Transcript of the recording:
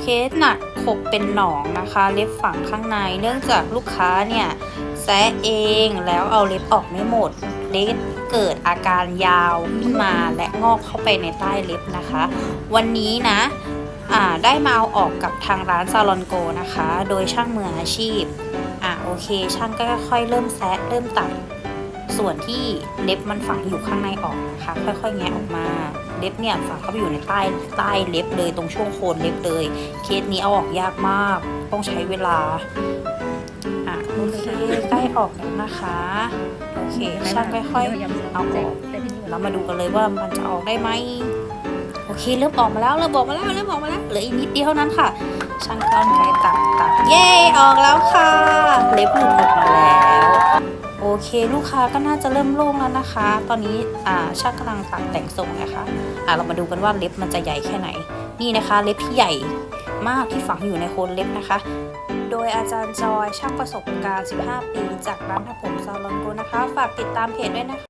เคสหนักขบเป็นหนองนะคะ เล็บฝังข้างในเนื่องจากลูกค้าเนี่ยแซะเองแล้วเอาเล็บออกไม่หมด เล็บเกิดอาการยาวขึ้นมาและงอกเข้าไปในใต้เล็บนะคะ วันนี้นะอ่าได้มาเอาออกกับทางร้านซาลอนโกนะคะ โดยช่างมืออาชีพอะโอเค ช่างก็ค่อยเริ่มแซะเริ่มตัด ส่วนที่เล็บมันฝังอยู่ข้างในออกนะคะค่อยๆแงะออกมา เล็บเนี่ยฝังเข้าไปอยู่ในใต้ใต้เล็บเลยตรงช่วงโคนเล็บเลย เคสนี้เอาออกยากมาก ต้องใช้เวลาอะโอเคใกล้ออกแล้วนะคะโอเคช่างค่อยๆเอาออกเรามาดูกันเลยว่ามันจะออกได้ไหมโอเคเริ่มออกมาแล้วเริ่มออกมาแล้วเริ่มออกมาแล้วเหลืออีกนิดเดียวเท่านั้นค่ะช่างก้อนไกลตัดตัดเย้ออกแล้วค่ะ เล็บหลุดออก ลูกค้าก็น่าจะเริ่มโล่งแล้วนะคะ ตอนนี้อ่าช่างกำลังตัดแต่งทรงนะคะอ่าเรามาดูกันว่าเล็บมันจะใหญ่แค่ไหน นี่นะคะ เล็บที่ใหญ่มากที่ฝังอยู่ในโคนเล็บนะคะ โดยอาจารย์จอยช่างประสบการณ์ 15 ปี จากร้านทำผมซาลอนโกนะคะ ฝากติดตามเพจด้วยนะคะ